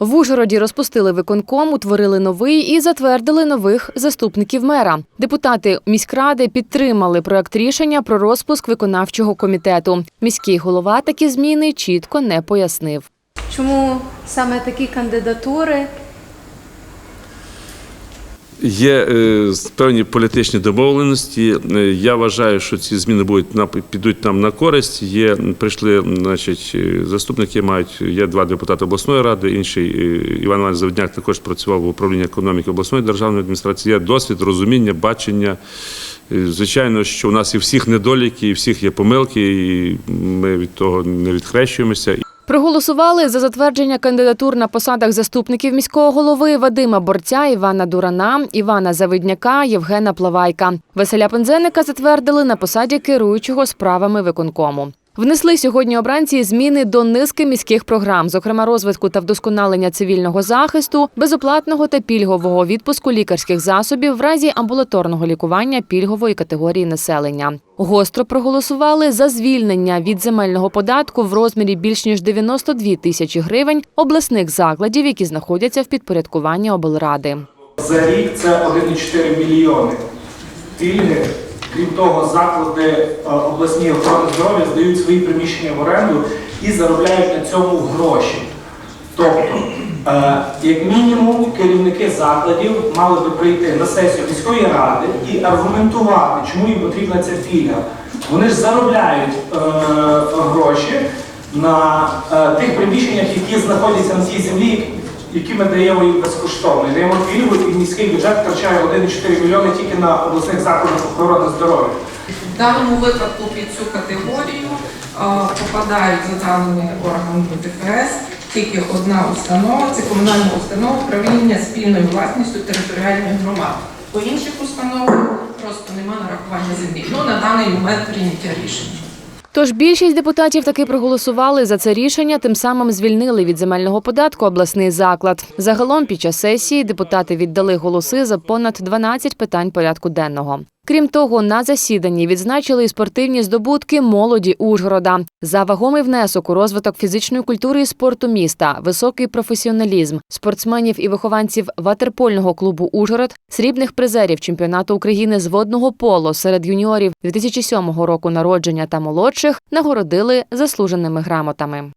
В Ужгороді розпустили виконком, утворили новий і затвердили нових заступників мера. Депутати міськради підтримали проект рішення про розпуск виконавчого комітету. Міський голова такі зміни чітко не пояснив. Чому саме такі кандидатури? Є е, певні політичні домовленості. Е, Я вважаю, що ці зміни будуть на підуть нам на користь. Є прийшли, значить, е, заступники мають. Є два депутати обласної ради. Інший Іван Іванович Завдняк також працював в управлінні економіки обласної державної адміністрації. Є досвід, розуміння, бачення. Звичайно, що у нас і всіх недоліки, і всіх є помилки, і ми від того не відхрещуємося. Проголосували за затвердження кандидатур на посадах заступників міського голови Вадима Борця, Івана Дурана, Івана Завидняка, Євгена Плавайка. Василя Пензеника затвердили на посаді керуючого справами виконкому. Внесли сьогодні обранці зміни до низки міських програм, зокрема розвитку та вдосконалення цивільного захисту, безоплатного та пільгового відпуску лікарських засобів в разі амбулаторного лікування пільгової категорії населення. Гостро проголосували за звільнення від земельного податку в розмірі більш ніж 92 тисячі гривень обласних закладів, які знаходяться в підпорядкуванні облради. За рік це 1,4 мільйони пільги. Крім того, заклади е, обласні охорони здоров'я здають свої приміщення в оренду і заробляють на цьому гроші. Тобто, е, як мінімум, керівники закладів мали би прийти на сесію міської ради і аргументувати, чому їм потрібна ця пільга. Вони ж заробляють е, гроші на тих приміщеннях, які знаходяться на цій землі, які ми даємо їм безкоштовно. І даємо пільгу, і міський бюджет втрачає 1,4 мільйони тільки на обласних закладах охорони здоров'я. В даному випадку під цю категорію е, попадають за даними органу ДФС тільки одна установа, це комунальна установа управління спільною власністю територіальних громад. По інших установах просто нема нарахування землі. Ну на даний момент прийняття рішення. Тож більшість депутатів таки проголосували за це рішення, тим самим звільнили від земельного податку обласний заклад. Загалом під час сесії депутати віддали голоси за понад 12 питань порядку денного. Крім того, на засіданні відзначили і спортивні здобутки молоді Ужгорода за вагомий внесок у розвиток фізичної культури і спорту міста, високий професіоналізм спортсменів і вихованців ватерпольного клубу Ужгород, срібних призерів чемпіонату України з водного поло серед юніорів 2007 року народження та молодших нагородили заслуженими грамотами.